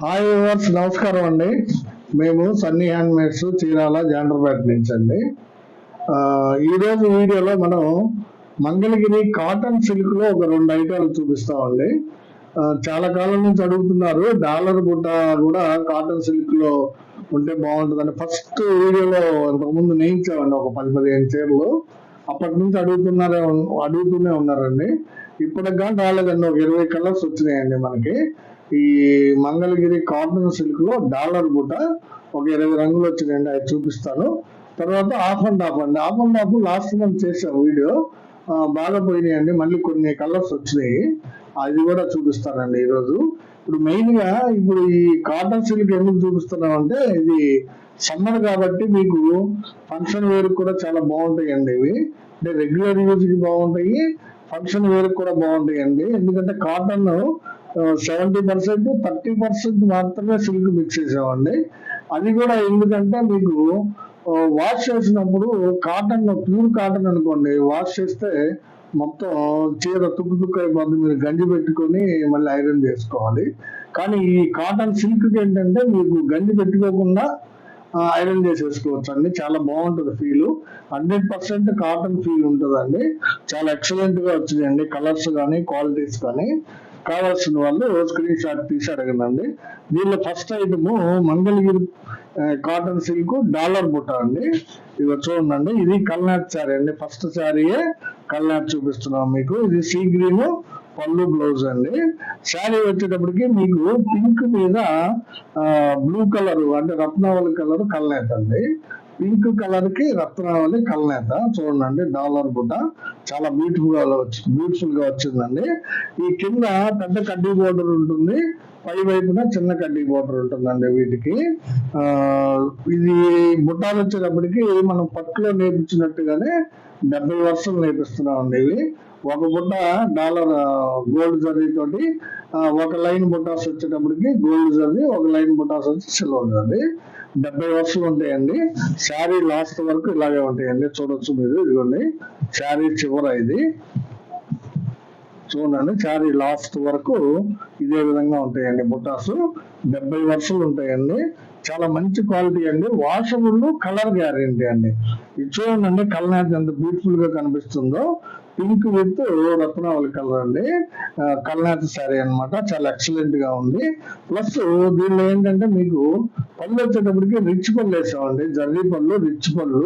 Hi viewers నమస్కారం అండి. మేము Sunny hand mades Chirala Jandrapeta నుంచి అండి ఈరోజు వీడియోలో మనం మంగళగిరి కాటన్ సిల్క్లో ఒక రెండు ఐటాలు చూపిస్తామండి. చాలా కాలం నుంచి అడుగుతున్నారు డాలర్ బుట్ట కూడా కాటన్ సిల్క్లో ఉంటే బాగుంటుందని. ఫస్ట్ వీడియోలో ఇంతకుముందు నేయించామండి ఒక పది పదిహేను చీరలు. అప్పటి నుంచి అడుగుతున్నారే అడుగుతూనే ఉన్నారండి. ఇప్పటికి కానీ రాలేదండి ఒక ఇరవై కలర్స్ వచ్చినాయండి మనకి. ఈ మంగళగిరి కాటన్ సిల్క్లో డాలర్ బుట్ట ఒక ఇరవై రంగులు వచ్చినాయండి అది చూపిస్తాను. తర్వాత ఆఫ్ అండ్ ఆఫ్ అండి. Half and half last month చేసాం వీడియో బాగా పోయినాయండి. మళ్ళీ కొన్ని కలర్స్ వచ్చినాయి. అది కూడా చూపిస్తానండి ఈరోజు. ఇప్పుడు మెయిన్గా ఇప్పుడు ఈ కాటన్ సిల్క్ ఎందుకు చూపిస్తున్నాం అంటే ఇది సమ్మర్ కాబట్టి మీకు ఫంక్షన్ వేర్ కూడా చాలా బాగుంటాయండి ఇవి. అంటే రెగ్యులర్ యూజ్కి బాగుంటాయి ఫంక్షన్ వేర్ కూడా బాగుంటాయి అండి ఎందుకంటే cotton seventy percent thirty percent మాత్రమే సిల్క్ మిక్స్ చేసామండి అది కూడా ఎందుకంటే మీకు వాష్ చేసినప్పుడు కాటన్ ప్యూర్ కాటన్ అనుకోండి వాష్ చేస్తే మొత్తం చీర తుక్కు తుక్కు అయిపోతుంది. మీరు గంజి పెట్టుకొని మళ్ళీ ఐరన్ చేసుకోవాలి. కానీ ఈ కాటన్ సిల్క్ ఏంటంటే మీకు గంజి పెట్టుకోకుండా ఐరన్ చేసేసుకోవచ్చు అండి చాలా బాగుంటుంది feel. Hundred percent cotton feel ఉంటుందండి. చాలా ఎక్సలెంట్గా కలర్స్ కానీ క్వాలిటీస్ కానీ. కావాల్సిన వాళ్ళు స్క్రీన్ షాట్ తీసి అడగండి. దీనిలో first item Mangalagiri cotton silk dollar బుట్ట అండి. ఇవి చూడండి ఇది కల్నాథ్ శారీ అండి. ఫస్ట్ శారీయే కల్నాథ్ చూపిస్తున్నాం మీకు. ఇది సీ గ్రీన్ పళ్ళు బ్లౌజ్ అండి. శారీ వచ్చేటప్పటికి మీకు పింక్ మీద బ్లూ కలర్ అంటే రత్నావళి కలర్ కల్నేత అండి. పింక్ కలర్కి రత్నావళి కలనేత చూడండి డాలర్ బుట్ట. చాలా బ్యూటిఫుల్గా బ్యూటిఫుల్గా వచ్చిందండి. ఈ కింద పెద్ద కడ్డీ బోర్డర్ ఉంటుంది. పై వైపున చిన్న కడ్డీ బోర్డర్ ఉంటుందండి వీటికి. ఇది బుట్టాలు వచ్చేటప్పటికి మనం పట్టులో నేర్పించినట్టుగానే డెబ్బై వర్షాలు నేర్పిస్తున్నాం అండి ఇవి. ఒక బుట్ట డాలర్ గోల్డ్ జరీ తోటి ఒక లైన్ బుట్టాస్ వచ్చేటప్పటికి గోల్డ్ జరీ ఒక లైన్ బుట్టాస్ వచ్చి సిల్వర్ జరీ. డెబ్బై వర్షాలు ఉంటాయండి. శారీ లాస్ట్ వరకు ఇలాగే ఉంటాయండి. చూడొచ్చు మీరు ఇదిగోండి. శారీ చివర ఇది. చూడండి శారీ లాస్ట్ వరకు ఇదే విధంగా ఉంటాయండి బుట్టాస్ డెబ్బై వర్షాలు ఉంటాయండి. చాలా మంచి క్వాలిటీ అండి. వాషబుల్ కలర్ గ్యారెంటీ అండి. ఇది చూడండి కలర్ ఎంత బ్యూటిఫుల్గా కనిపిస్తుందో. పింక్ విత్ రత్నావళి కలర్ అండి. కల్నాథ్ శారీ అన్నమాట. చాలా ఎక్సలెంట్గా ఉంది. ప్లస్ దీనిలో ఏంటంటే మీకు పళ్ళు వచ్చేటప్పటికి రిచ్ పళ్ళు వేసామండి. జర్రీ పళ్ళు రిచ్ పళ్ళు.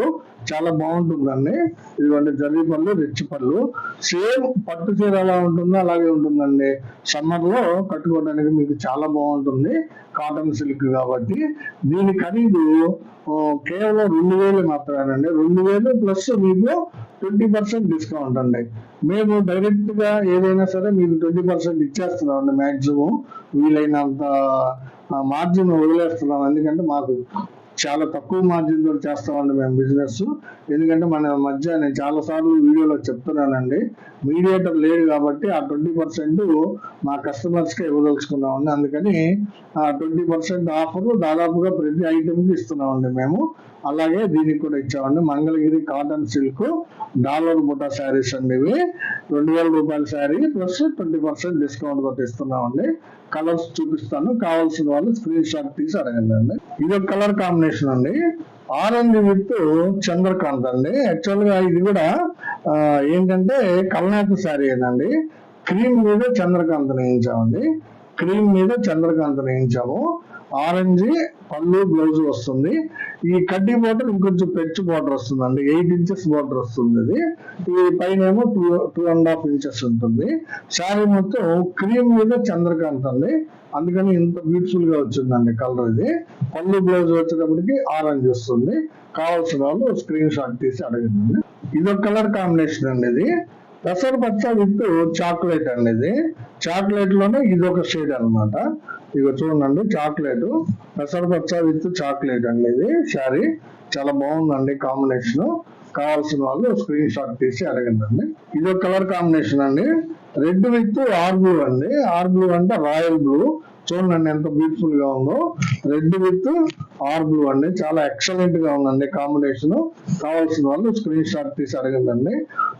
చాలా బాగుంటుందండి. ఇదిగోండి జర్రీ పళ్ళు రిచ్ పళ్ళు. సేమ్ పట్టు చీర ఎలా ఉంటుందో అలాగే ఉంటుందండి. సమ్మర్లో కట్టుకోవడానికి మీకు చాలా బాగుంటుంది. కాటన్ సిల్క్ కాబట్టి దీని ఖరీదు కేవలం రెండు వేలు మాత్రమేనండి. రెండు వేలు ప్లస్ మీకు ట్వంటీ పర్సెంట్ డిస్కౌంట్ అండి. మేము డైరెక్ట్గా ఏదైనా సరే మీకు ట్వంటీ పర్సెంట్ ఇచ్చేస్తున్నాం అండి మాక్సిమం. వీలైనంత మార్జిన్ వదిలేస్తున్నాం. ఎందుకంటే మాకు చాలా తక్కువ మార్జిన్ తోటి చేస్తామండి మేము బిజినెస్ ఎందుకంటే మన మధ్య నేను చాలా సార్లు వీడియోలో చెప్తున్నానండి. మీడియేటర్ లేడు కాబట్టి ఆ ట్వంటీ పర్సెంట్ మా కస్టమర్స్ ఇవ్వదలుచుకున్నాం ఇవ్వదలుచుకున్నామండి. అందుకని ఆ ట్వంటీ పర్సెంట్ ఆఫర్ దాదాపుగా ప్రతి ఐటమ్కి ఇస్తున్నామండి మేము. అలాగే దీనికి కూడా ఇచ్చామండి. మంగళగిరి కాటన్ సిల్క్ డాలర్ బుటా శారీస్ అండి ఇవి. రెండు వేల రూపాయల sari plus twenty percent discount తోటి ఇస్తున్నామండి. కలర్స్ చూపిస్తాను. కావాల్సిన వాళ్ళు స్క్రీన్ షాట్ తీసి అడగండి అండి. ఇది ఒక కలర్ కాంబినేషన్ అండి. ఆరెంజ్ విత్ చంద్రకాంత్ అండి. యాక్చువల్గా ఇది కూడా ఏంటంటే కల్నాథ్ శారీ ఏదండి క్రీమ్ మీద చంద్రకాంత్ వేయించామండి. క్రీమ్ మీద చంద్రకాంత్ వేయించాము. ఆరెంజ్ పళ్ళు బ్లౌజ్ వస్తుంది. ఈ కడ్డీ బార్డర్ ఇంకొంచెం పెచ్చు బార్డర్ వస్తుందండి. ఎయిట్ ఇంచెస్ బార్డర్ వస్తుంది ఇది ఈ పైన ఏమో two two and half inches ఉంటుంది. శారీ మొత్తం క్రీమ్ మీద చంద్రకాంత్ అండి. అందుకని ఇంత బ్యూటిఫుల్గా వచ్చిందండి కలర్ ఇది. పళ్ళు బ్లౌజ్ వచ్చేటప్పటికి ఆరెంజ్ వస్తుంది. కావాల్సిన వాళ్ళు స్క్రీన్ షాట్ తీసి అడగండి. ఇది ఒక కలర్ కాంబినేషన్ అండి ఇది. పెసర పచ్చ విత్ చాక్లెట్ అండి ఇది. చాక్లెట్లోనే ఇది ఒక షేడ్ అన్నమాట. ఇక చూడండి చాక్లెట్. పెసర పచ్చ విత్ చాక్లెట్ అండి ఇది శారీ. చాలా బాగుందండి కాంబినేషన్. కావాల్సిన వాళ్ళు స్క్రీన్ షాట్ తీసి అడగండి ఇది ఒక కలర్ కాంబినేషన్ అండి. రెడ్ విత్ ఆర్ బ్లూ అండి. ఆర్ బ్లూ అంటే రాయల్ బ్లూ. చూడండి ఎంత బ్యూటిఫుల్గా ఉందో రెడ్ విత్ ఆర్ బ్లూ అండి. చాలా ఎక్సలెంట్గా ఉందండి కాంబినేషన్ కావాల్సిన వాళ్ళు స్క్రీన్ షాట్ తీసి అడగండి.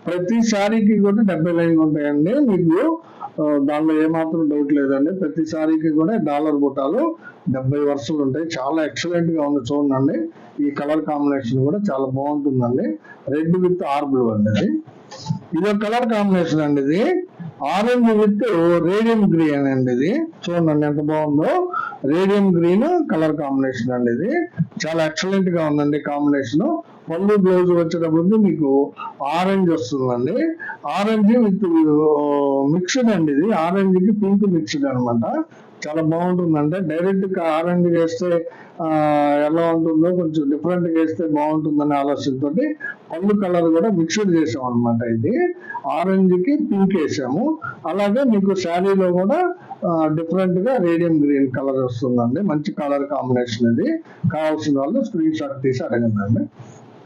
ప్రతి శారీకి కూడా డెబ్బై లైన్ ఉంటాయండి. మీకు దానిలో ఏమాత్రం డౌట్ లేదండి. ప్రతి శారీకి కూడా డాలర్ బుట్టాలు డెబ్బై వరుసలు ఉంటాయి. చాలా ఎక్సలెంట్గా ఉంది చూడండి ఈ కలర్ కాంబినేషన్ కూడా చాలా బాగుంటుందండి. రెడ్ విత్ ఆర్ బ్లూ అండి ఇది. ఒక కలర్ కాంబినేషన్ అండి ఇది. ఆరెంజ్ విత్ రేడియం గ్రీన్ అండి ఇది. చూడండి ఎంత బాగుందో. రేడియం గ్రీన్ కలర్ కాంబినేషన్ అండి ఇది. చాలా ఎక్సలెంట్గా ఉందండి కాంబినేషన్. పళ్ళు బ్లౌజ్ వచ్చేటప్పటికి మీకు ఆరెంజ్ వస్తుందండి. ఆరెంజ్ విత్ మిక్స్డ్ అండి ఇది. ఆరెంజ్కి పింక్ మిక్స్డ్ అనమాట చాలా బాగుంటుందంటే డైరెక్ట్ ఆరెంజ్ వేస్తే ఎలా ఉంటుందో కొంచెం డిఫరెంట్ వేస్తే బాగుంటుందనే ఆలోచనతో పళ్ళు కలర్ కూడా మిక్స్డ్ చేసాం అనమాట ఇది ఆరెంజ్కి పింక్ వేసాము. అలాగే మీకు శారీలో కూడా డిఫరెంట్గా రేడియం గ్రీన్ కలర్ వస్తుందండి. మంచి కలర్ కాంబినేషన్ ఇది. కావాల్సిన వాళ్ళు స్క్రీన్ షాట్ తీసి అడగండి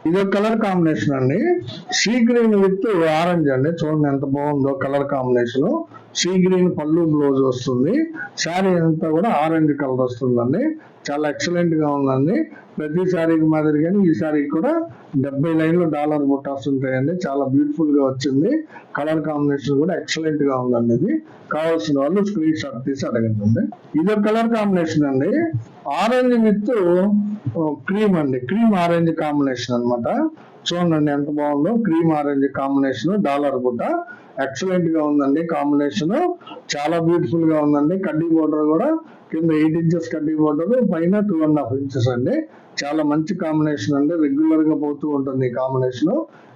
ఇది ఒక కలర్ కాంబినేషన్ అండి. సీ గ్రీన్ విత్ ఆరెంజ్ అండి. చూడండి ఎంత బాగుందో కలర్ కాంబినేషన్. సీ గ్రీన్ పళ్ళు బ్లౌజ్ వస్తుంది. శారీ అంతా కూడా ఆరెంజ్ కలర్ వస్తుందండి. చాలా ఎక్సలెంట్గా ఉందండి. ప్రతి శారీకి మాదిరిగానే ఈ శారీకి కూడా డెబ్బై లైన్లు డాలర్ బుట్టాస్ ఉంటాయండి చాలా బ్యూటిఫుల్గా వచ్చింది. కలర్ కాంబినేషన్ కూడా ఎక్సలెంట్గా ఉందండి ఇది. కావాల్సిన వాళ్ళు స్క్రీన్ షాట్ తీసి అడగండి. ఇది ఒక కలర్ కాంబినేషన్ అండి. ఆరెంజ్ విత్ క్రీమ్ అండి. క్రీమ్ ఆరెంజ్ కాంబినేషన్ అనమాట చూడండి ఎంత బాగుందో. క్రీమ్ ఆరెంజ్ కాంబినేషన్ డాలర్ బుట్ట. ఎక్సలెంట్గా ఉందండి కాంబినేషన్. చాలా బ్యూటిఫుల్గా ఉందండి. కడ్డీ బోర్డర్ కూడా కింద ఎయిట్ ఇంచెస్ కడ్డీ బోర్డర్ పైన టూ అండ్ హాఫ్ ఇంచెస్ అండి. చాలా మంచి కాంబినేషన్ అండి. రెగ్యులర్గా పోతూ ఉంటుంది ఈ కాంబినేషన్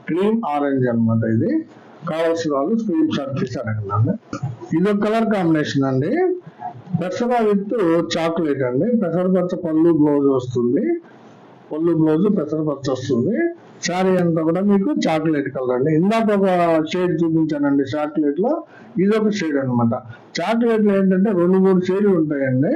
క్రీమ్ ఆరెంజ్ అన్నమాట ఇది. కావాల్సిన వాళ్ళు స్క్రీన్ షాట్ తీసి అడగండి. ఇది ఒక కలర్ కాంబినేషన్ అండి. పెసర విత్ చాక్లెట్ అండి. పెసర పచ్చ పళ్ళు బ్లౌజ్ వస్తుంది. పళ్ళు బ్లౌజ్ పెసర పచ్చ వస్తుంది. శారీ అంతా కూడా మీకు చాక్లెట్ కలర్ అండి. ఇందాక ఒక షేడ్ చూపించానండి చాక్లెట్లో. ఇదొక షేడ్ అనమాట చాక్లెట్లో ఏంటంటే రెండు మూడు షేడ్లు ఉంటాయండి.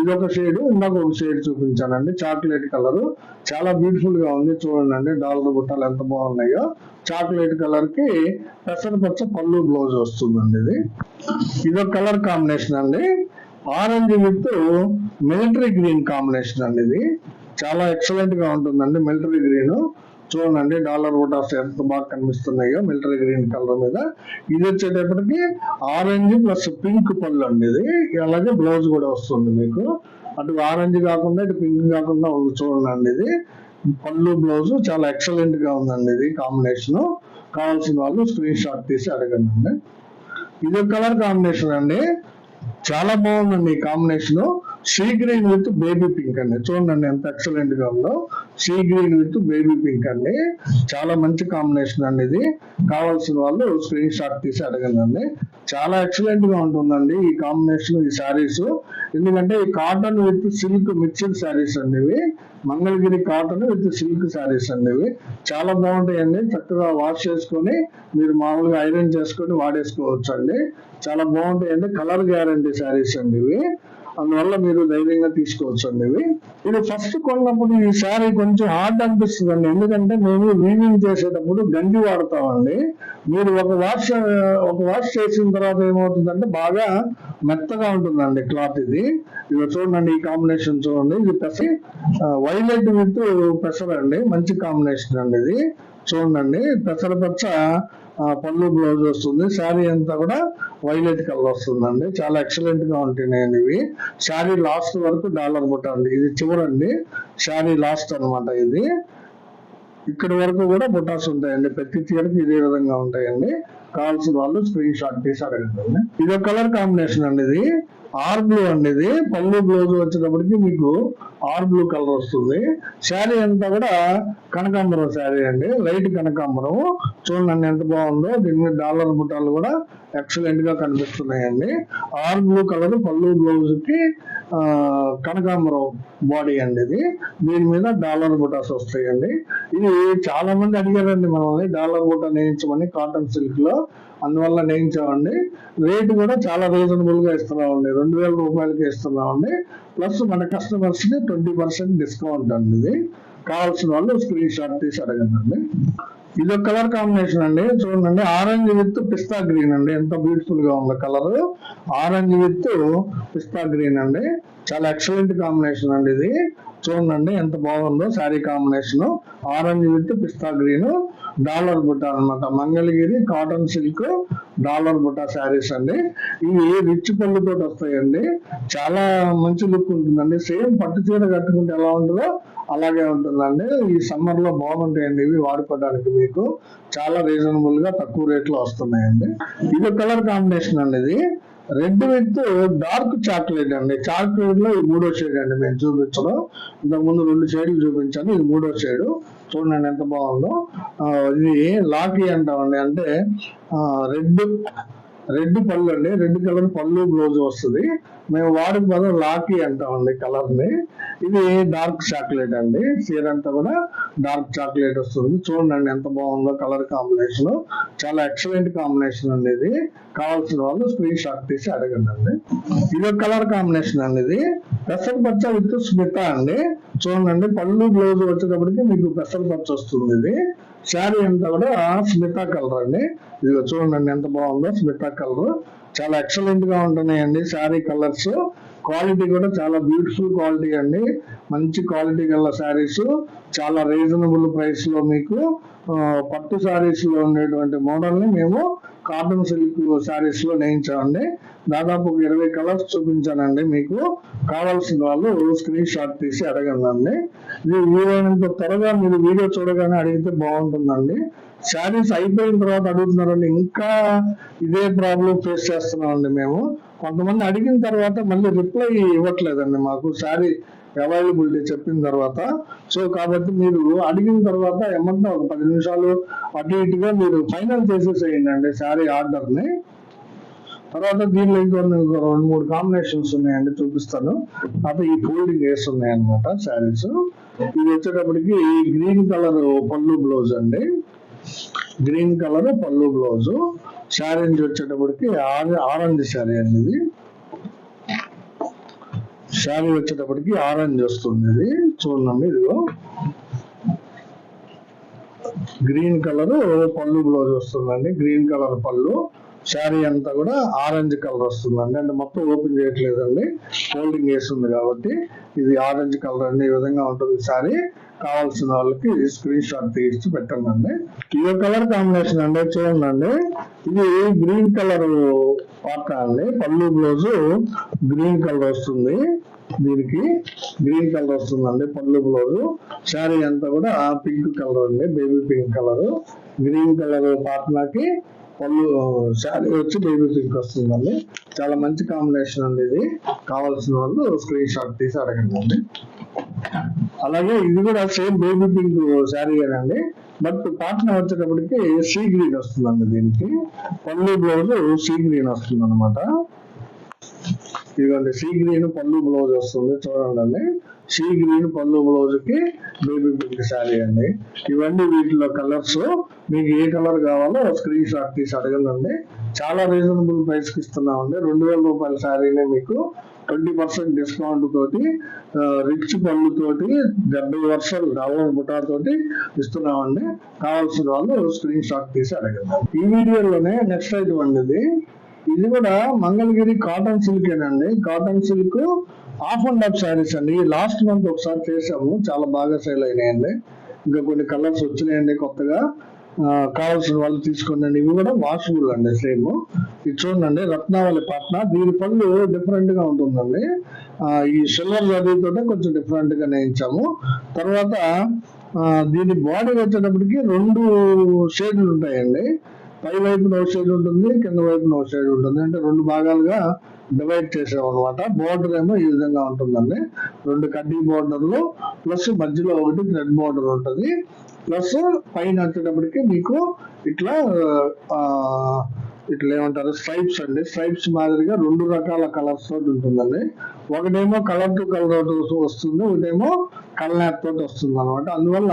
ఇదొక షేడ్ ఇందాక ఒక షేడ్ చూపించానండి. Chocolate colour. చాలా బ్యూటిఫుల్గా ఉంది. చూడండి అండి డాలర్ బుట్టలు ఎంత బాగున్నాయో. చాక్లెట్ కలర్కి పెసర పచ్చ పళ్ళు బ్లౌజ్ వస్తుందండి ఇది. ఇదొక కలర్ కాంబినేషన్ అండి. Orange with military green combination అండి ఇది. చాలా ఎక్సలెంట్గా ఉంటుందండి మిలిటరీ గ్రీన్. చూడండి డాలర్ బుటాస్ ఎంత బాగా కనిపిస్తున్నాయో మిలిటరీ గ్రీన్ కలర్ మీద. ఇది వచ్చేటప్పటికి ఆరెంజ్ ప్లస్ పింక్ పళ్ళు అండి ఇది. అలాగే బ్లౌజ్ కూడా వస్తుంది మీకు. అటు ఆరెంజ్ కాకుండా ఇటు పింక్ కాకుండా ఉంది చూడండి ఇది. పళ్ళు బ్లౌజ్ చాలా ఎక్సలెంట్గా ఉందండి ఇది కాంబినేషన్. కావాల్సిన వాళ్ళు స్క్రీన్ షాట్ తీసి అడగండి. ఇది కలర్ కాంబినేషన్ అండి. చాలా బాగుందండి ఈ combination. Sea green with baby pink అండి. చూడండి ఎంత ఎక్సలెంట్గా ఉందో. Sea green with baby pink అండి. చాలా మంచి కాంబినేషన్ అండి ఇది కావాల్సిన వాళ్ళు స్క్రీన్ షాట్ తీసి అడగండి. చాలా ఎక్సలెంట్గా ఉంటుందండి ఈ కాంబినేషన్ ఈ శారీస్. ఎందుకంటే ఈ cotton with silk mixed saris అండి ఇవి. Mangalagiri cotton with silk saris అండి ఇవి. చాలా బాగుంటాయండి. చక్కగా వాష్ చేసుకొని మీరు మామూలుగా ఐరన్ చేసుకొని వాడేసుకోవచ్చు అండి చాలా బాగుంటాయండి. కలర్ గ్యారంటీ శారీస్ అండి ఇవి. అందువల్ల మీరు ధైర్యంగా తీసుకోవచ్చు అండి ఇవి. ఇది ఫస్ట్ కొన్నప్పుడు ఈ శారీ కొంచెం హార్డ్ అనిపిస్తుంది అండి ఎందుకంటే మేము వీవింగ్ చేసేటప్పుడు గంజి వాడతామండి. మీరు ఒక వాష్ ఒక వాష్ చేసిన తర్వాత ఏమవుతుందంటే బాగా మెత్తగా ఉంటుందండి క్లాత్ ఇది. ఇది చూడండి ఈ కాంబినేషన్ చూడండి. ఇది పెసర వైలెట్ విత్ పెసర అండి. మంచి కాంబినేషన్ అండి ఇది. చూడండి పెసర పచ్చ పళ్ళు బ్లౌజ్ వస్తుంది. శారీ అంతా కూడా వైలెట్ కలర్ వస్తుందండి. చాలా ఎక్సలెంట్గా ఉంటున్నాయండి ఇవి శారీ లాస్ట్ వరకు డాలర్ బుట్ట అండి. ఇది చివరండి. శారీ లాస్ట్ అన్నమాట ఇది. ఇక్కడ వరకు కూడా బుటాస్ ఉంటాయండి. ప్రతి చీరకి ఇదే విధంగా ఉంటాయండి. కావాల్సిన వాళ్ళు స్క్రీన్ షాట్ తీసి అడగండి ఇది కలర్ కాంబినేషన్ అండి ఇది ఆర్ బ్లూ అండి ఇది పళ్ళు బ్లౌజ్ వచ్చేటప్పటికి మీకు ఆర్ బ్లూ కలర్ వస్తుంది. శారీ అంతా కూడా కనకాంబరం శారీ అండి. లైట్ కనకాంబరం. చూడండి ఎంత బాగుందో. దీని మీద డాలర్ బుట్టాలు కూడా ఎక్సలెంట్గా కనిపిస్తున్నాయండి. ఆర్ బ్లూ కలర్ పళ్ళు బ్లౌజ్కి కనకాంబరం బాడీ అండి ఇది. దీని మీద డాలర్ బుటాస్ వస్తాయండి. ఇది చాలా మంది అడిగారండి మనల్ని డాలర్ బుటా నేయించమని కాటన్ సిల్క్లో. అందువల్ల నేయించామండి రేటు కూడా చాలా రీజనబుల్గా ఇస్తున్నామండి. రెండు వేల రూపాయలకి ఇస్తున్నామండి. ప్లస్ మన కస్టమర్స్ని ట్వంటీ పర్సెంట్ డిస్కౌంట్ అండి ఇది. కావాల్సిన వాళ్ళు స్క్రీన్ షాట్ తీసి అడగండి ఇది ఒక కలర్ కాంబినేషన్ అండి. చూడండి ఆరెంజ్ విత్ పిస్తా గ్రీన్ అండి. ఎంత బ్యూటిఫుల్గా ఉంది colour. Orange with pista green అండి. చాలా ఎక్సలెంట్ కాంబినేషన్ అండి ఇది. చూడండి ఎంత బాగుందో sari combination. Orange with pista green dollar బుట్ట అన్నమాట. మంగళగిరి కాటన్ సిల్క్ డాలర్ బుట్ట శారీస్ అండి. ఇవి రిచ్ పళ్ళుతో వస్తాయండి. చాలా మంచి లుక్ ఉంటుందండి. సేమ్ పట్టు చీర కట్టుకుంటే ఎలా ఉంటుందో అలాగే ఉంటుందండి. ఈ సమ్మర్లో బాగుంటాయండి ఇవి వాడుకోవడానికి మీకు చాలా రీజనబుల్గా తక్కువ రేట్లో వస్తున్నాయండి. ఇది కలర్ కాంబినేషన్ అండి ఇది రెడ్ విత్ డార్క్ చాక్లెట్ అండి. చాక్లెట్లో ఇది మూడో షేడ్ అండి మేము చూపించడం. ఇంతకు ముందు రెండు షేడ్లు చూపించాను. ఇది మూడో షేడ్ చూడండి ఎంత బాగుందో. ఇది లాకీ అంటామండి. అంటే రెడ్ రెడ్ పళ్ళు అండి. రెడ్ కలర్ పళ్ళు బ్లౌజ్ వస్తుంది. మేము వాడే పదం లాకీ అంటామండి కలర్ని ఇది డార్క్ చాక్లెట్ అండి. చీర అంతా కూడా డార్క్ చాక్లెట్ వస్తుంది. చూడండి ఎంత బాగుందో కలర్ కాంబినేషన్. చాలా ఎక్సలెంట్ కాంబినేషన్ అండి ఇది. కావాల్సిన వాళ్ళు స్క్రీన్ షాట్ తీసి అడగండి అండి ఇది ఒక కలర్ కాంబినేషన్ అండి ఇది. పెసర పచ్చ విత్ స్మిత అండి. చూడండి పళ్ళు బ్లౌజ్ వచ్చేటప్పటికి మీకు పెసర పచ్చ వస్తుంది ఇది. శారీ అంతా కూడా స్మితా కలర్ అండి. ఇది చూడండి ఎంత బాగుందో స్మితా కలర్. చాలా ఎక్సలెంట్గా ఉంటున్నాయండి శారీ కలర్స్. క్వాలిటీ కూడా చాలా బ్యూటిఫుల్ క్వాలిటీ అండి. మంచి క్వాలిటీ గల శారీస్. చాలా రీజనబుల్ ప్రైస్లో మీకు పట్టు శారీస్లో ఉండేటువంటి మోడల్ని మేము కాటన్ సిల్క్ శారీస్లో నేయించామండి దాదాపు ఒక ఇరవై కలర్స్ చూపించానండి మీకు. కావాల్సిన వాళ్ళు స్క్రీన్ షాట్ తీసి అడగండి ఇది వీలైనంత త్వరగా మీరు వీడియో చూడగానే అడిగితే బాగుంటుందండి. శారీస్ అయిపోయిన తర్వాత అడుగుతున్నారండి ఇంకా ఇదే ప్రాబ్లం ఫేస్ చేస్తున్నామండి మేము. కొంతమంది అడిగిన తర్వాత మళ్ళీ రిప్లై ఇవ్వట్లేదండి మాకు. శారీ అవైలబిలిటీ చెప్పిన తర్వాత సో కాబట్టి మీరు అడిగిన తర్వాత ఏమంటే ఒక పది నిమిషాలు అటు ఇటుగా మీరు ఫైనల్ చేసేసేయండి అండి శారీ ఆర్డర్ని తర్వాత దీనిలో ఇంకో రెండు మూడు కాంబినేషన్స్ ఉన్నాయండి చూపిస్తాను. అప్పుడు ఈ ఫోల్డింగ్ వేస్తున్నాయి ఉన్నాయి అనమాట శారీస్. ఇది వచ్చేటప్పటికి గ్రీన్ కలర్ పళ్ళు బ్లౌజ్ అండి. గ్రీన్ కలర్ పళ్ళు బ్లౌజ్ శారీ వచ్చేటప్పటికి ఆరెంజ్ శారీ అండి ఇది. శారీ వచ్చేటప్పటికి ఆరెంజ్ వస్తుంది ఇది చూడండి ఇదిగో. గ్రీన్ కలర్ పళ్ళు బ్లౌజ్ వస్తుందండి. గ్రీన్ కలర్ పళ్ళు. శారీ అంతా కూడా ఆరెంజ్ కలర్ వస్తుందండి. అంటే మొత్తం ఓపెన్ చేయట్లేదండి. ఫోల్డింగ్ వేస్తుంది కాబట్టి ఇది ఆరెంజ్ కలర్ అండి. ఈ విధంగా ఉంటుంది శారీ కావాల్సిన వాళ్ళకి స్క్రీన్ షాట్ తీసి పెట్టండి ఇది కలర్ కాంబినేషన్ అండి. చూడండి ఇది గ్రీన్ కలర్ అండి పళ్ళు బ్లౌజు గ్రీన్ కలర్ వస్తుంది. దీనికి గ్రీన్ కలర్ వస్తుందండి పళ్ళు బ్లౌజు శారీ అంతా కూడా పింక్ కలర్ అండి baby pink colour. Green colour పాట్నాకి పళ్ళు శారీ వచ్చి బేబీ పింక్ వస్తుందండి. చాలా మంచి కాంబినేషన్ అండి ఇది. కావాల్సిన వాళ్ళు స్క్రీన్ షాట్ తీసి అడగండి అండి. అలాగే ఇది కూడా సేమ్ బేబీ పింక్ శారీ అండి బట్ కాటన్ వచ్చేటప్పటికి సీ గ్రీన్ వస్తుందండి దీనికి. పళ్ళు బ్లౌజ్ సీ గ్రీన్ వస్తుంది అనమాట ఇదిగోండి సీ గ్రీన్ పళ్ళు బ్లౌజ్ వస్తుంది చూడండి సీ గ్రీన్ పళ్ళు బ్లౌజ్కి బేబీ పింక్ శారీ అండి. ఇవన్నీ వీటిలో కలర్స్ మీకు ఏ కలర్ కావాలో స్క్రీన్ షాట్ తీసి అడగండి చాలా రీజనబుల్ ప్రైస్కి ఇస్తున్నామండి. రెండు వేల రూపాయల శారీనే మీకు ట్వంటీ పర్సెంట్ డిస్కౌంట్ తోటి రిచ్ పళ్ళు తోటి డెబ్బై వర్షాలు డాలర్ బుటాతోటి ఇస్తున్నామండి. కావాల్సిన వాళ్ళు స్క్రీన్ షాట్ తీసి అడగండి. ఈ వీడియోలోనే నెక్స్ట్ ఐటమ్ అండి ఇది. ఇది కూడా మంగళగిరి కాటన్ సిల్క్ ఏనండి. Cotton silk half and half saris అండి. లాస్ట్ మంత్ ఒకసారి చేసాము చాలా బాగా సేల్ అయినాయండి. ఇంకా కొన్ని కలర్స్ వచ్చినాయండి కొత్తగా. కావాల్సిన వాళ్ళు తీసుకోండి ఇవి కూడా వాషబుల్ అండి సేమ్ ఇది చూడండి రత్నావళి పట్న దీని పళ్ళు డిఫరెంట్గా ఉంటుందండి. ఈ సిల్వర్ జరీతోటే కొంచెం డిఫరెంట్గా నేయించాము తర్వాత దీని బాడీ వచ్చేటప్పటికి రెండు షేడ్లు ఉంటాయండి. పై వైపున ఒక షేడ్ ఉంటుంది కింద వైపున ఒక షేడ్ ఉంటుంది. అంటే రెండు భాగాలుగా డివైడ్ చేసాం అనమాట బోర్డర్ ఏమో ఈ విధంగా ఉంటుందండి. రెండు కడ్డీ బోర్డర్లు ప్లస్ మధ్యలో ఒకటి థ్రెడ్ బోర్డర్ ఉంటుంది. ప్లస్ పైన వచ్చేటప్పటికి మీకు ఇట్లా ఇట్లా ఏమంటారు స్ట్రైప్స్ అండి. స్ట్రైప్స్ మాదిరిగా రెండు రకాల కలర్స్ తోటి ఉంటుందండి. ఒకటేమో కలర్ టు కలర్ వస్తుంది ఒకటేమో కలర్ తోటి వస్తుంది అనమాట అందువల్ల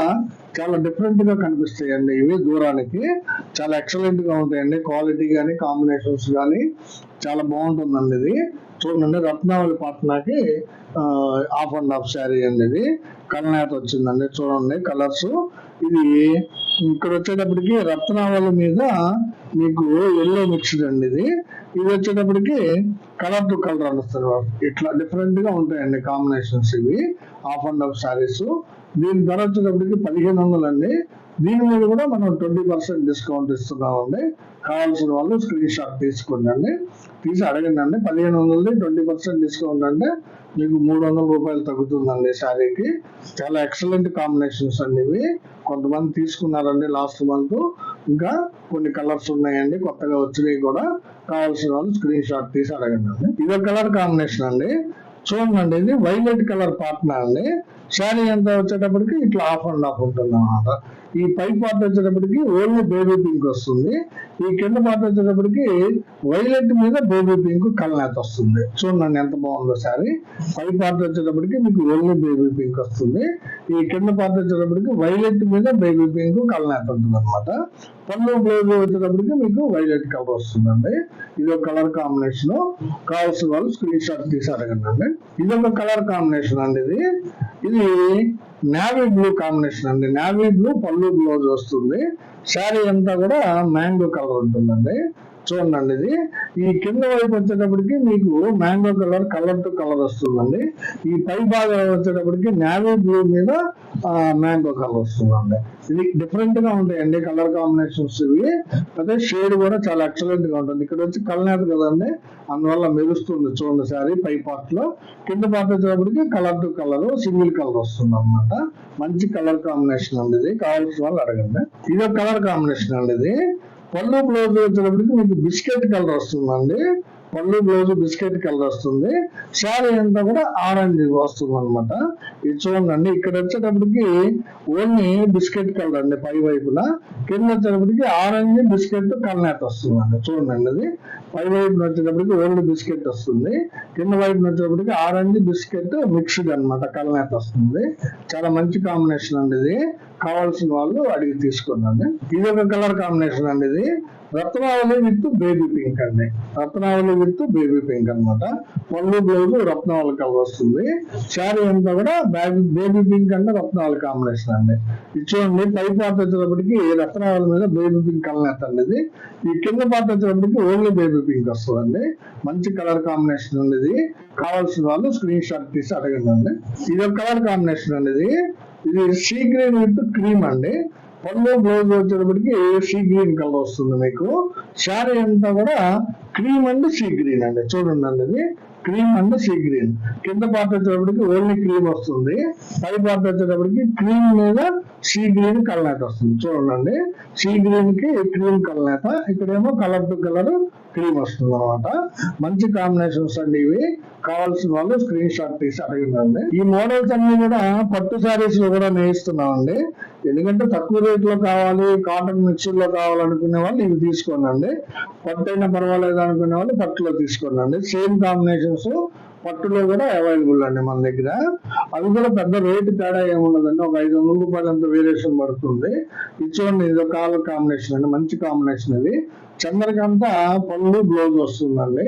చాలా డిఫరెంట్గా కనిపిస్తాయండి ఇవి దూరానికి. చాలా ఎక్సలెంట్గా ఉంటాయండి. క్వాలిటీ కానీ కాంబినేషన్స్ కానీ చాలా బాగుంటుందండి ఇది. చూడండి రత్నావళి పట్నాకి ఆఫ్ అండ్ ఆఫ్ శారీ అండి ఇది. కల్నేత వచ్చిందండి. చూడండి కలర్స్. ఇది ఇక్కడ వచ్చేటప్పటికి రత్నావళి మీద మీకు ఎల్లో మిక్స్డ్ అండి ఇది. ఇది వచ్చేటప్పటికి కలర్ టు కలర్ అనిస్తారు ఇట్లా డిఫరెంట్గా ఉంటాయండి కాంబినేషన్స్ ఇవి. Half and half saris. దీని ధర వచ్చేటప్పటికి పదిహేను వందలు అండి దీని మీద కూడా మనం ట్వంటీ పర్సెంట్ డిస్కౌంట్ ఇస్తున్నామండి. కావాల్సిన వాళ్ళు స్క్రీన్ షాట్ తీసుకోండి అండి తీసి అడగండి అండి పదిహేను వందలది ట్వంటీ పర్సెంట్ డిస్కౌంట్ అంటే మీకు మూడు వందల రూపాయలు తగ్గుతుందండి శారీకి. చాలా ఎక్సలెంట్ కాంబినేషన్స్ అండి ఇవి. కొంతమంది తీసుకున్నారండి లాస్ట్ మంత్ ఇంకా కొన్ని కలర్స్ ఉన్నాయండి కొత్తగా వచ్చినవి కూడా కావాల్సిన వాళ్ళు స్క్రీన్ షాట్ తీసి అడగండి అండి ఇదో కలర్ కాంబినేషన్ అండి. చూడండి ఇది వైలెట్ కలర్ పార్ట్నర్ అండి. శారీ ఎంత వచ్చేటప్పటికి ఇట్లా ఆఫ్ అండ్ ఆఫ్ ఉంటుంది అనమాట ఈ పై పార్ట్ వచ్చేటప్పటికి ఓన్లీ బేబీ పింక్ వస్తుంది. ఈ కింద పార్ట్ వచ్చేటప్పటికి వైలెట్ మీద బేబీ పింక్ కల్నేత వస్తుంది. చూడండి ఎంత బాగుందో శారీ. పై పార్ట్ వచ్చేటప్పటికి మీకు ఓన్లీ బేబీ పింక్ వస్తుంది. ఈ కింద పార్ట్ వచ్చేటప్పటికి వైలెట్ మీద బేబీ పింక్ కల్నేత ఉంటుంది అనమాట పళ్ళు బ్లౌజ్ వచ్చేటప్పటికి మీకు వైలెట్ కలర్ వస్తుందండి. ఇది ఒక కలర్ కాంబినేషన్ కావాల్సిన వాళ్ళు స్క్రీన్ షాట్ తీసి అడగండి ఇది ఒక కలర్ కాంబినేషన్ అండి ఇది. ఇది నావీ బ్లూ కాంబినేషన్ అండి. నావీ బ్లూ పళ్ళు బ్లౌజ్ వస్తుంది. శారీ అంతా కూడా మ్యాంగో కలర్ ఉంటుందండి. చూడండి ఇది. ఈ కింద వైపు వచ్చేటప్పటికి మీకు mango colour colour to colour వస్తుందండి. ఈ పై భాగం వచ్చేటప్పటికి నావీ బ్లూ మీద మ్యాంగో కలర్ వస్తుందండి. ఇది డిఫరెంట్గా ఉంటాయండి కలర్ కాంబినేషన్స్ ఇవి. అదే షేడ్ కూడా చాలా ఎక్సలెంట్గా ఉంటుంది. ఇక్కడ వచ్చి కలనేత కదండి. అందువల్ల మెరుస్తుంది చూడండి సారీ పై పార్ట్లో. కింద పార్ట్ వచ్చేటప్పటికి colour to colour single colour వస్తుంది అనమాట మంచి కలర్ కాంబినేషన్ అండి ఇది. కావాల్సిన వాళ్ళు అడగండి. ఇది ఒక కలర్ కాంబినేషన్ అండి ఇది. పళ్ళు బ్లౌజ్ వచ్చేటప్పటికి మీకు బిస్కెట్ కలర్ వస్తుందండి. పళ్ళు బ్లౌజ్ బిస్కెట్ కలర్ వస్తుంది. శారీ అంతా కూడా ఆరెంజ్ వస్తుంది అనమాట ఇది చూడండి ఇక్కడ వచ్చేటప్పటికి ఓన్లీ బిస్కెట్ కలర్ అండి పై వైపున కింద వచ్చేటప్పటికి ఆరెంజ్ బిస్కెట్ కల్నేత వస్తుందండి. చూడండి అది. పై వైపున వచ్చేటప్పటికి ఓన్లీ బిస్కెట్ వస్తుంది. కింద వైపున వచ్చేటప్పటికి ఆరెంజ్ బిస్కెట్ మిక్స్డ్ అన్నమాట కల్నేత వస్తుంది. చాలా మంచి కాంబినేషన్ అండి ఇది. కావాల్సిన వాళ్ళు అడిగి తీసుకోండి. ఇది ఒక కలర్ కాంబినేషన్ అండి ఇది రత్నావళి విత్ బేబీ పింక్ అండి. రత్నావళి విత్ బేబీ పింక్ అన్నమాట. పళ్ళు బ్లౌజ్ రత్నావళి కలర్ వస్తుంది. శారీ అంతా కూడా బేబీ పింక్ అంటే రత్నావళి కాంబినేషన్ అండి. ఇది చూడండి పై పార్ట్ వచ్చేటప్పటికి రత్నావళి మీద బేబీ పింక్ కలర్ అండి ఈ కింద పార్ట్ వచ్చేటప్పటికి ఓన్లీ బేబీ పింక్ వస్తుందండి. మంచి కలర్ కాంబినేషన్ ఉంది కావాల్సిన వాళ్ళు స్క్రీన్ షాట్ తీసి అడగండి అండి. ఇది ఒక కలర్ కాంబినేషన్ అండి ఇది ఇది సీ గ్రీన్ విత్ క్రీమ్ అండి. పళ్ళు బ్లౌజ్ వచ్చేటప్పటికి సీ గ్రీన్ కలర్ వస్తుంది మీకు? శారీ అంతా కూడా క్రీమ్ అండ్ సీ గ్రీన్ అండి. చూడండి అండి ఇది. క్రీమ్ అండ్ సీ గ్రీన్ కింద పార్ట్ వచ్చేటప్పటికి ఓన్లీ క్రీమ్ వస్తుంది. పై పార్ట్ వచ్చేటప్పటికి క్రీమ్ మీద సీ గ్రీన్ కలనేత వస్తుంది. చూడండి. సీ గ్రీన్కి క్రీమ్ కలనేత ఇక్కడేమో కలర్ టు కలర్ క్రీమ్ వస్తుంది అనమాట మంచి కాంబినేషన్స్ అండి ఇవి. కావాల్సిన వాళ్ళు స్క్రీన్ షాట్ తీసి అడిగిందండి ఈ మోడల్స్ అన్ని కూడా పట్టు శారీస్లో కూడా నేయిస్తున్నామండి. ఎందుకంటే తక్కువ రేట్లో కావాలి కాటన్ మిక్సర్లో కావాలనుకునే వాళ్ళు ఇవి తీసుకోండి పట్టు అయినా పర్వాలేదు అనుకునే వాళ్ళు పట్టులో తీసుకోండి సేమ్ కాంబినేషన్స్ పట్టులో కూడా అవైలబుల్ అండి మన దగ్గర. అవి కూడా పెద్ద రేటు తేడా ఏముండదండి. ఒక ఐదు వందల రూపాయలు అంత వేరియేషన్ పడుతుంది. ఇచ్చేవాడిని ఇది కాల కాంబినేషన్ అండి. మంచి కాంబినేషన్ ఇది. చంద్రకాంత పళ్ళు బ్లౌజ్ వస్తుందండి.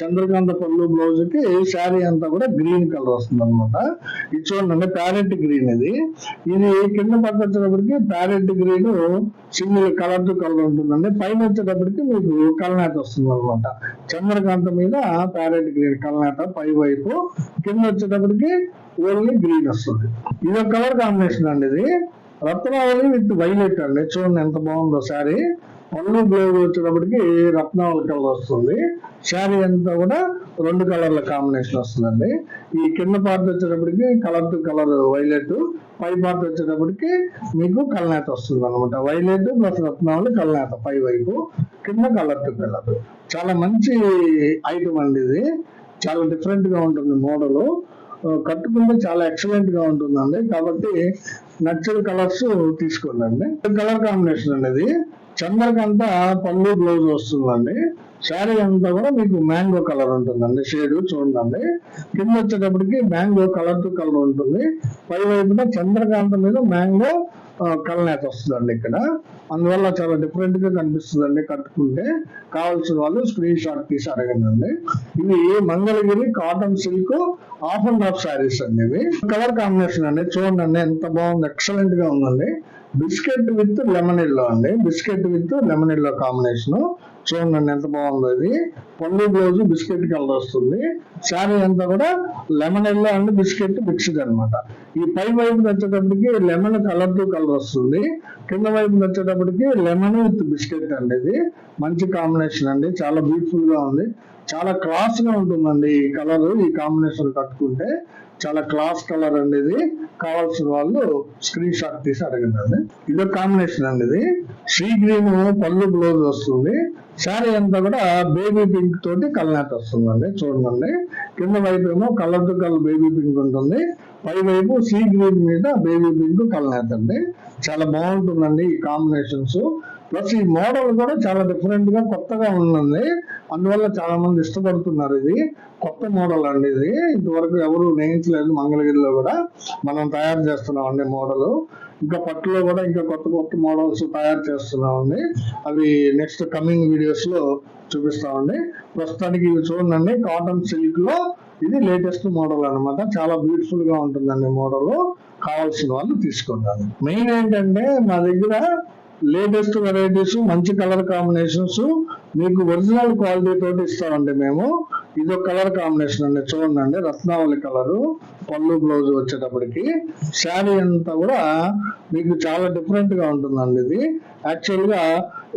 చంద్రకాంత పళ్ళు బ్లౌజ్కి శారీ అంతా కూడా గ్రీన్ కలర్ వస్తుంది అనమాట ఇది చూడండి ప్యారెట్ గ్రీన్ ఇది. ఇది కింద పక్క వచ్చేటప్పటికి parrot green single colour to colour ఉంటుందండి. పైన వచ్చేటప్పటికి మీకు కలనాట వస్తుంది అనమాట చంద్రకాంత మీద ప్యారెట్ గ్రీన్ కలనాట పై వైపు. కింద వచ్చేటప్పటికి ఓన్లీ గ్రీన్ వస్తుంది. ఇది ఒక కలర్ కాంబినేషన్ అండి ఇది. రత్నావళి విత్ వైలెట్ అండి. చూడండి ఎంత బాగుందో శారీ. పళ్ళు బ్లౌజ్ వచ్చేటప్పటికి రత్నావళి కలర్ వస్తుంది. శారీ అంతా కూడా రెండు కలర్ల కాంబినేషన్ వస్తుందండి. ఈ కింద పార్ట్ వచ్చేటప్పటికి కలర్ టు కలర్ వైలెట్ పై పార్ట్ వచ్చేటప్పటికి మీకు కల్నేత వస్తుంది అనమాట వైలెట్ ప్లస్ రత్నాలు కల్నేత పై వైపు కింద కలర్ టు కలర్ చాలా మంచి ఐటమ్ అండి ఇది. చాలా డిఫరెంట్గా ఉంటుంది మోడల్ కట్టుకుంటే చాలా ఎక్సలెంట్గా ఉంటుందండి. కాబట్టి నచ్చిన కలర్స్ తీసుకోండి కలర్ కాంబినేషన్ అనేది చంద్రకంత పళ్ళు బ్లౌజ్ వస్తుందండి. శారీ అంతా కూడా మీకు మ్యాంగో కలర్ ఉంటుందండి. షేడ్ చూడండి. కింద వచ్చేటప్పటికి మ్యాంగో కలర్ టు కలర్ ఉంటుంది. పై వైపున చంద్రకాంత మీద మ్యాంగో కలనేత వస్తుందండి ఇక్కడ. అందువల్ల చాలా డిఫరెంట్గా కనిపిస్తుందండి కట్టుకుంటే. కావాల్సిన వాళ్ళు స్క్రీన్ షాట్ తీసి అడగండి. ఇవి Mangalagiri cotton silk half and half saris అండి ఇవి. కలర్ కాంబినేషన్ అండి. చూడండి ఎంత బాగుంది. ఎక్సలెంట్గా ఉందండి. బిస్కెట్ విత్ లెమన్ ఎల్లో అండి. Biscuit with lemon yellow combination. చూడండి ఎంత బాగుందో ఇది. పళ్ళు బ్లౌజ్ బిస్కెట్ కలర్ వస్తుంది. శారీ అంతా కూడా lemon yellow and biscuit mixed అన్నమాట. ఈ పై వైపు వచ్చేటప్పటికి లెమన్ కలర్ టు కలర్ వస్తుంది. కింద వైపు వచ్చేటప్పటికి లెమన్ విత్ బిస్కెట్ అండి ఇది. మంచి కాంబినేషన్ అండి. చాలా బ్యూటిఫుల్గా ఉంది. చాలా క్లాస్గా ఉంటుందండి ఈ కలర్ ఈ కాంబినేషన్ కట్టుకుంటే. చాలా క్లాస్ కలర్ అండి ఇది కావాల్సిన వాళ్ళు స్క్రీన్ షాట్ తీసి అడగండి. ఇదో కాంబినేషన్ అండి ఇది. సీ గ్రీన్ పళ్ళు బ్లౌజ్ వస్తుంది. శారీ అంతా కూడా బేబీ పింక్ తోటి కల్నాథ్ వస్తుందండి. చూడండి. కింద వైపు ఏమో colour to colour baby pink ఉంటుంది. పై వైపు సీ గ్రీన్ మీద బేబీ పింక్ కల్నాథ్ అండి. చాలా బాగుంటుందండి ఈ కాంబినేషన్స్ ప్లస్ ఈ మోడల్ కూడా చాలా డిఫరెంట్గా కొత్తగా ఉన్నది. అందువల్ల చాలా మంది ఇష్టపడుతున్నారు ఇది. కొత్త మోడల్ అండి ఇది. ఇంతవరకు ఎవరు నేయించలేదు మంగళగిరిలో కూడా. మనం తయారు చేస్తున్నాం అండి మోడల్. ఇంకా పట్టులో కూడా ఇంకా కొత్త కొత్త మోడల్స్ తయారు చేస్తున్నామండి. అవి నెక్స్ట్ కమింగ్ వీడియోస్లో చూపిస్తామండి. ప్రస్తుతానికి ఇవి చూడండి. కాటన్ సిల్క్లో ఇది లేటెస్ట్ మోడల్ అన్నమాట. చాలా బ్యూటిఫుల్గా ఉంటుందండి మోడల్. కావాల్సిన వాళ్ళు తీసుకుంటారు. మెయిన్ ఏంటంటే మా దగ్గర లేటెస్ట్ వెరైటీస్ మంచి కలర్ కాంబినేషన్స్ మీకు ఒరిజినల్ క్వాలిటీ తోటి ఇస్తామండి మేము. ఇది ఒక కలర్ కాంబినేషన్ అండి చూడండి రత్నావళి కలరు పళ్ళు బ్లౌజ్ వచ్చేటప్పటికి. శారీ అంతా కూడా మీకు చాలా డిఫరెంట్గా ఉంటుందండి ఇది. యాక్చువల్గా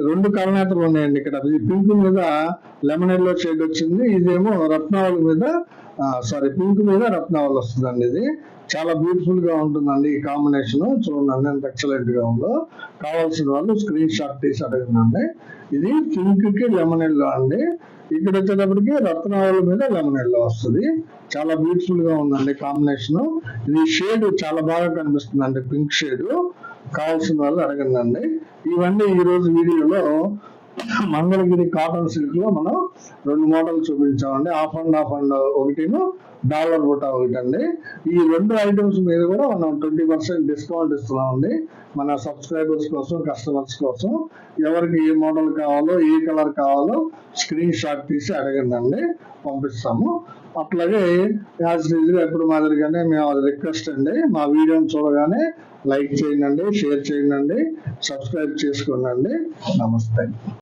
రెండు కలనేతలు ఉన్నాయండి ఇక్కడ. ఇది పింక్ మీద లెమన్ ఎల్లో షేడ్ వచ్చింది ఇదేమో రత్నావళి మీద సారీ పింక్ మీద రత్నావళి వస్తుందండి ఇది. చాలా బ్యూటిఫుల్గా ఉంటుందండి ఈ కాంబినేషన్ చూడండి ఎంత ఎక్సలెంట్గా ఉందో. కావాల్సిన వాళ్ళు స్క్రీన్ షాట్ తీసి అడగండి ఇది పింక్కి లెమన్ ఎల్లో అండి. ఇక్కడ వచ్చేటప్పటికి రత్నావళి మీద లెమన్ ఎల్లో వస్తుంది. చాలా బ్యూటిఫుల్గా ఉందండి కాంబినేషన్ ఇది షేడ్ చాలా బాగా కనిపిస్తుంది అండి పింక్ షేడ్ కావాల్సిన వాళ్ళు అడగండి ఇవన్నీ ఈ రోజు వీడియోలో మంగళగిరి కాటన్ సిల్క్లో మనం రెండు మోడల్ చూపించామండి. హాఫ్ అండ్ హాఫ్ అండ్ ఒకటిను డాలర్ బుట్ట ఒకటి అండి ఈ రెండు ఐటమ్స్ మీద కూడా మనం ట్వంటీ పర్సెంట్ డిస్కౌంట్ ఇస్తున్నామండి. మన సబ్స్క్రైబర్స్ కోసం కస్టమర్స్ కోసం. ఎవరికి ఏ మోడల్ కావాలో ఏ కలర్ కావాలో స్క్రీన్ షాట్ తీసి అడగండి పంపిస్తాము. అట్లాగే యాజ్గా ఎప్పుడు మాదిరిగానే మేము అది రిక్వెస్ట్ అండి. మా వీడియోని చూడగానే లైక్ చేయండి షేర్ చేయండి సబ్స్క్రైబ్ చేసుకోండి నమస్తే.